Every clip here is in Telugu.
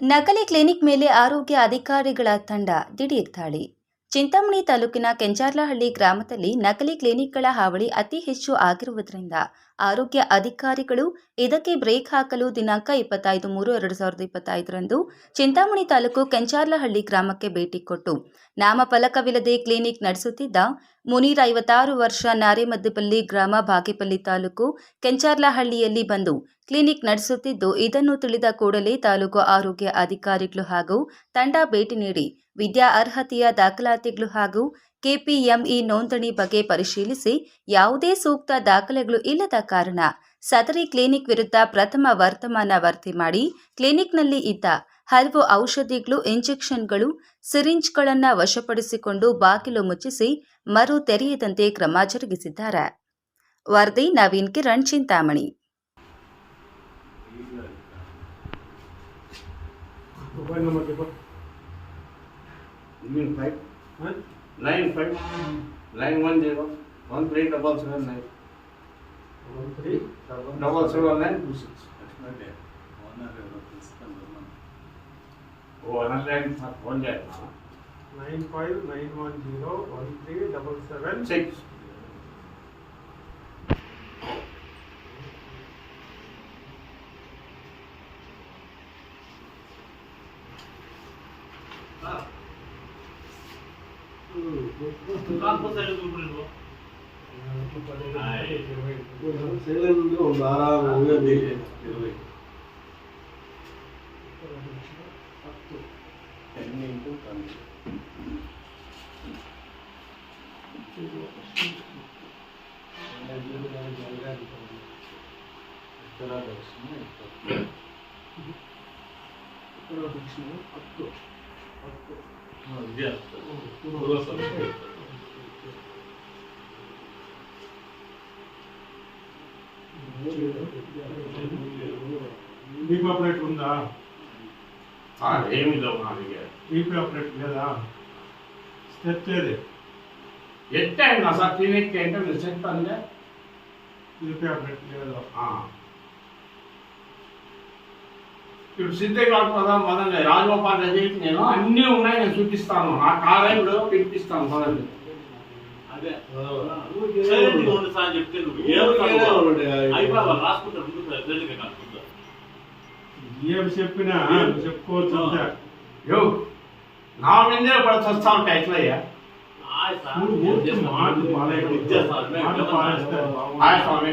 ನಕಲಿ ಕ್ಲಿನಿಕ್ ಮೇಲೆ ಆರೋಗ್ಯ ಅಧಿಕಾರಿಗಳ ತಂಡ ದಿಢೀರ್ ದಾಳಿ. ಚಿಂತಾಮಣಿ ತಾಲೂಕಿನ ಕೆಂಚಾರ್ಲಹಳ್ಳಿ ಗ್ರಾಮದಲ್ಲಿ ನಕಲಿ ಕ್ಲಿನಿಕ್ಗಳ ಹಾವಳಿ ಅತಿ ಹೆಚ್ಚು ಆಗಿರುವುದರಿಂದ ಆರೋಗ್ಯ ಅಧಿಕಾರಿಗಳು ಇದಕ್ಕೆ ಬ್ರೇಕ್ ಹಾಕಲು ದಿನಾಂಕ ಇಪ್ಪತ್ತೈದು ಮೂರು ಎರಡು ಸಾವಿರದ ಇಪ್ಪತ್ತೈದರಂದು ಚಿಂತಾಮಣಿ ತಾಲೂಕು ಕೆಂಚಾರ್ಲಹಳ್ಳಿ ಗ್ರಾಮಕ್ಕೆ ಭೇಟಿ ಕೊಟ್ಟು ನಾಮಫಲಕವಿಲ್ಲದೆ ಕ್ಲಿನಿಕ್ ನಡೆಸುತ್ತಿದ್ದ ಮುನೀರ್ ಐವತ್ತಾರು ವರ್ಷ ನಾರೇಮದ್ದಪಲ್ಲಿ ಗ್ರಾಮ ಬಾಗೇಪಲ್ಲಿ ತಾಲೂಕು ಕೆಂಚಾರ್ಲಹಳ್ಳಿಯಲ್ಲಿ ಬಂದು ಕ್ಲಿನಿಕ್ ನಡೆಸುತ್ತಿದ್ದು, ಇದನ್ನು ತಿಳಿದ ಕೂಡಲೇ ತಾಲೂಕು ಆರೋಗ್ಯ ಅಧಿಕಾರಿಗಳು ಹಾಗೂ ತಂಡ ಭೇಟಿ ನೀಡಿ ವಿದ್ಯಾ ಅರ್ಹತೆಯ ದಾಖಲಾತಿಗಳು ಹಾಗೂ ಕೆಪಿಎಂಇ ನೋಂದಣಿ ಬಗ್ಗೆ ಪರಿಶೀಲಿಸಿ ಯಾವುದೇ ಸೂಕ್ತ ದಾಖಲೆಗಳು ಇಲ್ಲದ ಕಾರಣ ಸದರಿ ಕ್ಲಿನಿಕ್ ವಿರುದ್ಧ ಪ್ರಥಮ ವರ್ತಮಾನ ವರದಿ ಮಾಡಿ ಕ್ಲಿನಿಕ್ನಲ್ಲಿ ಇದ್ದ ಹಲವು ಔಷಧಿಗಳು ಇಂಜೆಕ್ಷನ್ಗಳು ಸಿರಿಂಜ್ಗಳನ್ನು ವಶಪಡಿಸಿಕೊಂಡು ಬಾಗಿಲು ಮುಚ್ಚಿಸಿ ಮರು ತೆರೆಯದಂತೆ ಕ್ರಮ ಜರುಗಿಸಿದ್ದಾರೆ. ವರದಿ Naveen Kiran Chintamani. One three double seven nine two six owner line phone చేయాలి nine five nine one zero one three double seven six line, nine five nine one zero one three double seven six. Silent ಒಂದು ಆರಾಮ ಹೋಗೋದು బీపీ ఆపరేటర్ ఉందా ఏమి లేవు నాలుగే. బీపీ ఆపరేటర్ లేదా? స్టెప్ ఏది? ఎంత అయిందా సార్? క్లినిక్ ఎంత మీరు చెప్తాను బీపీ ఆపరేటర్ లేదు? ఇప్పుడు సిద్ధేశ్వర పదం పదండి రాజగోపాల్ రెడ్డి నేను అన్నీ ఉన్నాయి నేను చూపిస్తాను. నా కాలేజీలో పిలిపిస్తాను పదండి. సైలెంట్గా ఉండు సార్ అని చెప్తే నువ్వు ఏం ముందు చెప్పినా నువ్వు చెప్పుకోవచ్చు యో నా మీదే పడి చస్తా ఉంటాయి ఎట్లయ్యా. స్వామి.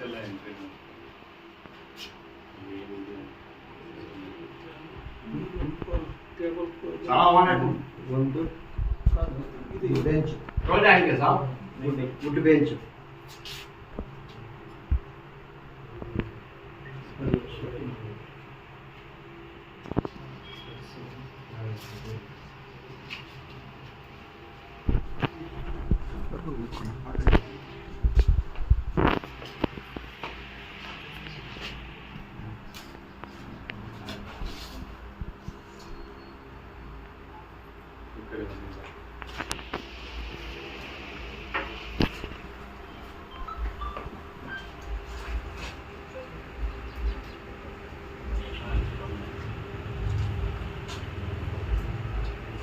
चला एंट्री में साहब वन है वन टू बेंच कौन जाएँगे साहब wood bench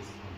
Peace.